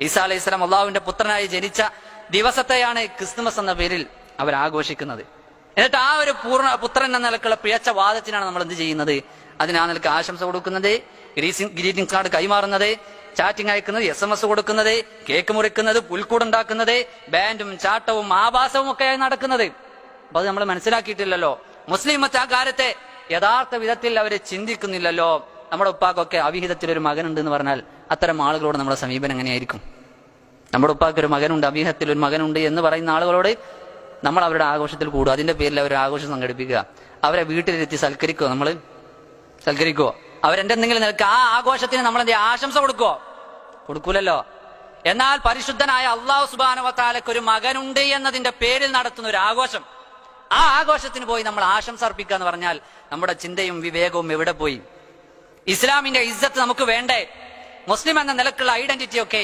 ഈസാ അലൈഹി സ്വലാം അള്ളാഹുവിന്റെ പുത്രനായി ജനിച്ച ദിവസത്തെയാണ് ക്രിസ്തുമസ് എന്ന പേരിൽ അവർ ആഘോഷിക്കുന്നത് എന്നിട്ട് ആ ഒരു പൂർണ പുത്രൻ എന്ന നിലക്കുള്ള പിഴച്ച വാദത്തിനാണ് നമ്മൾ എന്ത് ചെയ്യുന്നത്? അതിന് നിലയ്ക്ക് ആശംസ കൊടുക്കുന്നത് ഗ്രീറ്റിംഗ് കാർഡ് കൈമാറുന്നത് ചാറ്റിംഗ് അയക്കുന്നത് എസ് എം എസ് കൊടുക്കുന്നത് കേക്ക് മുറിക്കുന്നത് പുൽക്കൂടുണ്ടാക്കുന്നത് ബാൻഡും ചാട്ടവും ആഭാസവും ഒക്കെയായി നടക്കുന്നത്. അപ്പൊ അത് നമ്മൾ മനസ്സിലാക്കിയിട്ടില്ലല്ലോ. മുസ്ലിം മറ്റ് ആ കാര്യത്തെ യഥാർത്ഥ വിധത്തിൽ അവരെ ചിന്തിക്കുന്നില്ലല്ലോ. നമ്മുടെ ഉപ്പാക്കൊക്കെ അവിഹിതത്തിൽ ഒരു മകനുണ്ട് എന്ന് പറഞ്ഞാൽ അത്തരം ആളുകളോട് നമ്മുടെ സമീപനം എങ്ങനെയായിരിക്കും? നമ്മുടെ ഉപ്പാക്ക് ഒരു മകനുണ്ട് അവിഹിതത്തിൽ ഒരു മകനുണ്ട് എന്ന് പറയുന്ന ആളുകളോട് നമ്മൾ അവരുടെ ആഘോഷത്തിൽ കൂടുക. അതിന്റെ പേരിൽ അവർ ആഘോഷം സംഘടിപ്പിക്കുക. അവരെ വീട്ടിലെത്തി സൽക്കരിക്കുക നമ്മൾ സൽക്കരിക്കോ അവരെന്റെ എന്തെങ്കിലും നിൽക്ക ആ ആഘോഷത്തിന് നമ്മൾ എന്ത് ആശംസ കൊടുക്കോ കൊടുക്കൂലല്ലോ. എന്നാൽ പരിശുദ്ധനായ അള്ളാഹു സുബാനവത്താലക്ക് ഒരു മകനുണ്ട് എന്നതിന്റെ പേരിൽ നടത്തുന്ന ഒരു ആഘോഷം. ആ ആഘോഷത്തിന് പോയി നമ്മൾ ആശംസ അർപ്പിക്കുക എന്ന് പറഞ്ഞാൽ നമ്മുടെ ചിന്തയും വിവേകവും എവിടെ പോയി? ഇസ്ലാമിന്റെ ഇജ്ജത്ത് നമുക്ക് വേണ്ടേ? മുസ്ലിം എന്ന നിലക്കുള്ള ഐഡന്റിറ്റി ഒക്കെ